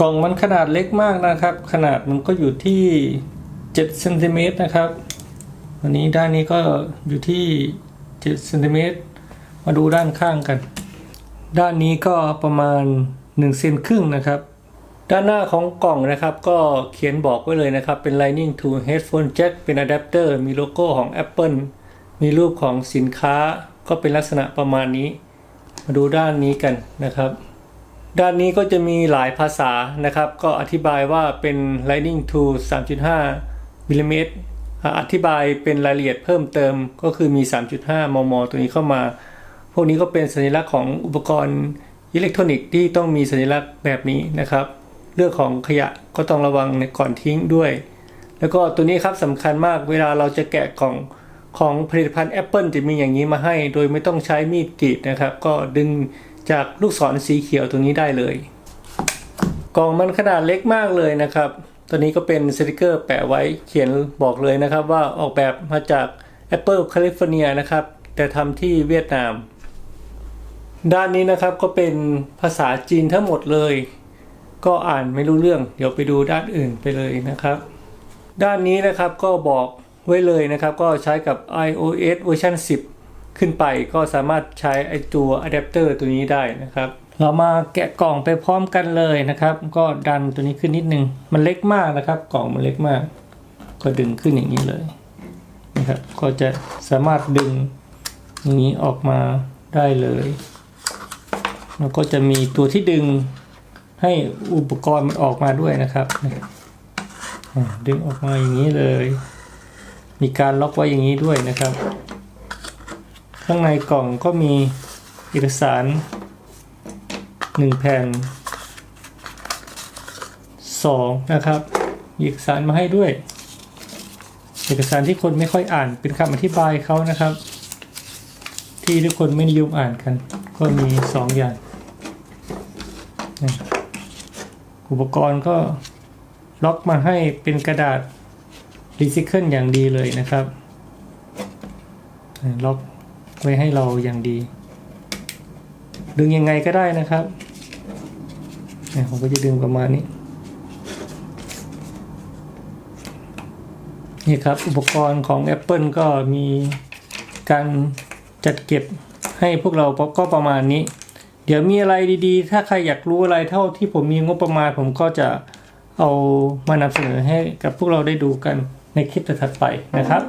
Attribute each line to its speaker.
Speaker 1: กล่องมันขนาดเล็กมากนะครับ ขนาดมันก็อยู่ที่7เซนติเมตรนะครับอันนี้ด้านนี้ก็อยู่ที่7เซนติเมตรมาดูด้านข้างกัน ด้านนี้ก็ประมาณ1เซนครึ่งนะครับ ด้านหน้าของกล่องนะครับ ก็เขียนบอกไว้เลยนะครับ เป็น Lightning to Headphone Jack เป็นอะแดปเตอร์มีโลโก้ของ Apple มีรูปของสินค้าก็เป็นลักษณะประมาณนี้ มาดูด้านนี้กันนะครับ ด้านนี้ก็จะมีหลายภาษานะครับ ก็อธิบายว่าเป็น Lightning to 3.5มิลลิเมตรอธิบายเป็นรายละเอียดเพิ่มเติมก็คือมี 3.5 มม ตัวนี้เข้ามา พวกนี้ก็เป็นสัญลักษณ์ของอุปกรณ์อิเล็กทรอนิกส์ที่ต้องมีสัญลักษณ์แบบนี้นะครับ เรื่องของขยะก็ต้องระวังในก่อนทิ้งด้วย แล้วก็ตัวนี้ครับสำคัญมากเวลาเราจะแกะกล่องของผลิตภัณฑ์ Apple จะมีอย่างนี้มาให้ โดยไม่ต้องใช้มีดกรีดนะครับ ก็ดึง จากลูกศรสีเขียวตัวนี้ได้เลย กล่องมันขนาดเล็กมากเลยนะครับตัวนี้ก็เป็นสติกเกอร์แปะไว้เขียนบอกเลยนะครับ ว่าออกแบบมาจาก Apple California นะครับ แต่ทำที่เวียดนาม ด้านนี้นะครับก็เป็นภาษาจีนทั้งหมดเลย ก็อ่านไม่รู้เรื่อง เดี๋ยวไปดูด้านอื่นไปเลยนะครับ ด้านนี้นะครับก็บอกไว้เลยนะครับ ก็ใช้กับ iOS เวอร์ชัน10 ขึ้นไปก็สามารถใช้ไอตัวอะแดปเตอร์ตัวนี้ได้นะครับ เรามาแกะกล่องไปพร้อมกันเลยนะครับ ก็ดันตัวนี้ขึ้นนิดนึง มันเล็กมากนะครับ กล่องมันเล็กมาก ก็ดึงขึ้นอย่างนี้เลยนะครับ ก็จะสามารถดึงอย่างนี้ออกมาได้เลยแล้วก็จะมีตัวที่ดึงให้อุปกรณ์มันออกมาด้วยนะครับ ดึงออกมาอย่างนี้เลย มีการล็อกไว้อย่างนี้ด้วยนะครับ ข้างในกล่องก็มีเอกสารหนึ่งแผ่นสองนะครับเอกสารมาให้ด้วย เอกสารที่คนไม่ค่อยอ่านเป็นคำอธิบายเขานะครับ ที่ทุกคนไม่นิยมอ่านกัน ก็มีสองอย่าง อุปกรณ์ก็ล็อกมาให้เป็นกระดาษรีไซเคิลอย่างดีเลยนะครับล็อก ไว้ให้เราอย่างดี ดึงยังไงก็ได้นะครับผมก็จะดึงประมาณนี้ นี่ครับอุปกรณ์ของ Apple ก็มีการจัดเก็บให้พวกเราก็ประมาณนี้ เดี๋ยวมีอะไรดีๆ ถ้าใครอยากรู้อะไรเท่าที่ผมมีงบประมาณ ผมก็จะเอามานำเสนอให้กับพวกเราได้ดูกันในคลิปถัดไปนะครับ